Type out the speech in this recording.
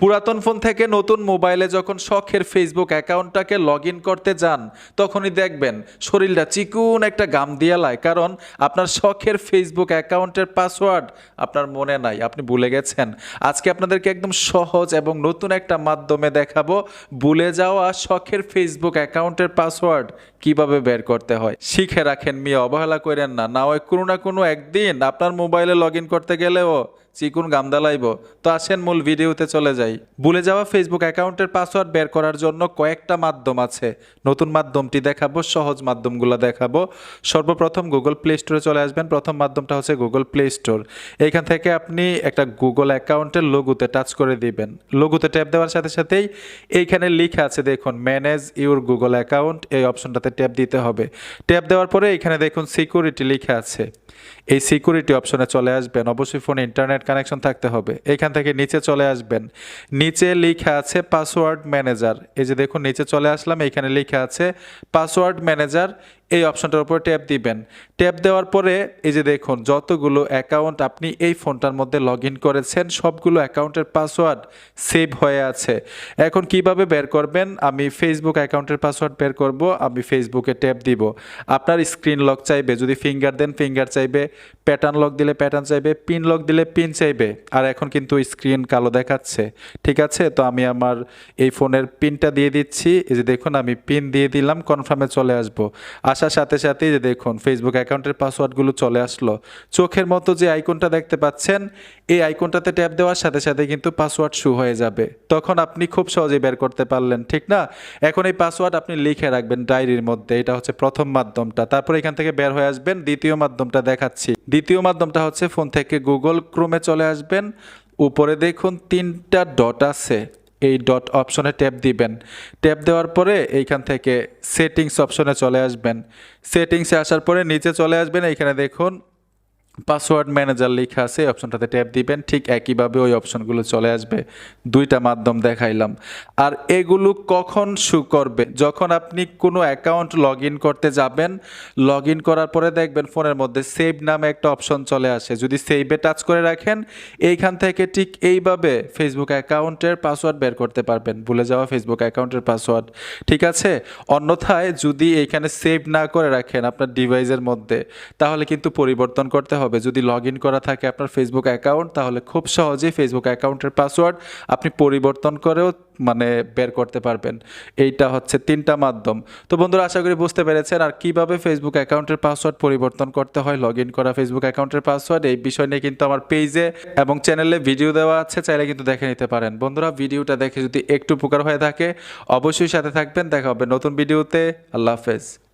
পুরাতন ফোন থেকে নতুন মোবাইলে যখন শখের ফেসবুক অ্যাকাউন্টটাকে লগ করতে যান, তখনই দেখবেন শরীরটা চিকুন একটা গাম দিয়ালায় কারণ আপনার শখের ফেসবুক অ্যাকাউন্টের পাসওয়ার্ড আপনার মনে নাই, আপনি ভুলে গেছেন। আজকে আপনাদেরকে একদম সহজ এবং নতুন একটা মাধ্যমে দেখাবো, ভুলে যাওয়া শখের ফেসবুক অ্যাকাউন্টের পাসওয়ার্ড কীভাবে বের করতে হয়? শিখে রাখেন মেয়ে, অবহেলা করেন না। না হয় কোনো না কোনো একদিন আপনার মোবাইলে লগ করতে গেলেও চিকুন গামদা লাইব তো আসেন মূল ভিডিওতে চলে যাই। ভুলে যাওয়া ফেসবুক অ্যাকাউন্টের পাসওয়ার্ড বের করার জন্য কয়েকটা মাধ্যম আছে। নতুন মাধ্যমটি দেখাবো, সহজ মাধ্যমগুলো দেখাবো। সর্বপ্রথম গুগল প্লে স্টোরে চলে আসবেন। প্রথম মাধ্যমটা হচ্ছে গুগল প্লে স্টোর এইখান থেকে আপনি একটা গুগল অ্যাকাউন্টের লঘুতে টাচ করে দিবেন। লঘুতে ট্যাপ দেওয়ার সাথে সাথেই এইখানে লেখা আছে, দেখুন ম্যানেজ ইউর গুগল অ্যাকাউন্ট এই অপশনটাতে ট্যাপ দিতে হবে। ট্যাপ দেওয়ার পরে এখানে দেখুন সিকিউরিটি লেখা আছে। এই সিকিউরিটি অপশনে চলে আসবেন। অবশ্যই ফোনে ইন্টারনেট কানেকশন থাকতে হবে। এখান থেকে নিচে চলে আসবেন। নিচে লেখা আছে পাসওয়ার্ড ম্যানেজার এই যে দেখুন, নিচে চলে আসলাম, এখানে লেখা আছে পাসওয়ার্ড ম্যানেজার এই অপশনটার উপর ট্যাপ দিবেন। ট্যাপ দেওয়ার পরে এই যে দেখুন, যতগুলো অ্যাকাউন্ট আপনি এই ফোনটার মধ্যে লগ ইন করেছেন, সবগুলো অ্যাকাউন্টের পাসওয়ার্ড সেভ হয়ে আছে। এখন কীভাবে বের করবেন? আমি ফেসবুক অ্যাকাউন্টের পাসওয়ার্ড বের করব, আমি ফেসবুকে ট্যাপ দিব। আপনার স্ক্রিন লক চাইবে, যদি ফিঙ্গার দেন ফিঙ্গার চাইবে। প্যাটার্ন লক দিলে প্যাটার্ন চাইবে পিন লক দিলে পিন চাইবে। আর এখন কিন্তু স্ক্রিন কালো দেখাচ্ছে। ঠিক আছে? তো আমি আমার এই ফোনের পিনটা দিয়ে দিচ্ছি। এই যে দেখুন, আমি পিন দিয়ে দিলাম কনফার্মে চলে আসব। আসার সাথে সাথে যে দেখুন ফেসবুক অ্যাকাউন্টের পাসওয়ার্ডগুলো চলে আসলো। চোখের মতো যে আইকনটা দেখতে পাচ্ছেন, এই আইকনটাতে ট্যাপ দেওয়ার সাথে সাথে কিন্তু পাসওয়ার্ড শু হয়ে যাবে। তখন আপনি খুব সহজেই বের করতে পারলেন, ঠিক না? এখন এই পাসওয়ার্ড আপনি লিখে রাখবেন ডায়েরির মধ্যে। এটা হচ্ছে প্রথম মাধ্যমটা। তারপর এখান থেকে বের হয়ে আসবেন, দ্বিতীয় মাধ্যমটা দেখাচ্ছি। দ্বিতীয় মাধ্যমটা হচ্ছে ফোন থেকে গুগল ক্রোমে চলে আসবেন। উপরে দেখুন তিনটা ডট আছে। এই ডট অপশনে ট্যাপ দিবেন। ট্যাপ দেওয়ার পরে এইখান থেকে সেটিংস অপশনে চলে আসবেন। সেটিংসে আসার পরে নিচে চলে আসবেন। এইখানে দেখুন পাসওয়ার্ড ম্যানেজার লেখা আছে অপশনটাতে ট্যাপ দিবেন। ঠিক একইভাবে ওই অপশনগুলো চলে আসবে। দুইটা মাধ্যম দেখাইলাম। আর এগুলো কখন শু করবে? যখন আপনি কোনো অ্যাকাউন্ট লগ করতে যাবেন লগ করার পরে দেখবেন ফোনের মধ্যে সেভ নামে একটা অপশন চলে আসে। যদি সেভে টাচ করে রাখেন, এইখান থেকে ঠিক এইভাবে ফেসবুক অ্যাকাউন্টের পাসওয়ার্ড বের করতে পারবেন। ভুলে যাওয়া ফেসবুক অ্যাকাউন্টের পাসওয়ার্ড ঠিক আছে? অন্যথায় যদি এইখানে সেভ না করে রাখেন আপনার ডিভাইসের মধ্যে, তাহলে কিন্তু পরিবর্তন করতে হবে। যদি লগ ইন করা থাকে আপনার ফেসবুক অ্যাকাউন্ট তাহলে খুব সহজেই ফেসবুক অ্যাকাউন্টের পাসওয়ার্ড আপনি পরিবর্তন করেও মানে বের করতে পারবেন। এইটা হচ্ছে তিনটা মাধ্যম। তো বন্ধুরা, আশা করি বুঝতে পেরেছেন আর কীভাবে ফেসবুক অ্যাকাউন্টের পাসওয়ার্ড পরিবর্তন করতে হয় লগ ইন করা ফেসবুক অ্যাকাউন্টের পাসওয়ার্ড এই বিষয় নিয়ে কিন্তু আমার পেজে এবং চ্যানেলে ভিডিও দেওয়া আছে, চাইলে কিন্তু দেখে নিতে পারেন। বন্ধুরা ভিডিওটা দেখে যদি একটু উপকার হয়ে থাকে, অবশ্যই সাথে থাকবেন। দেখা হবে নতুন ভিডিওতে আল্লাহ হাফেজ।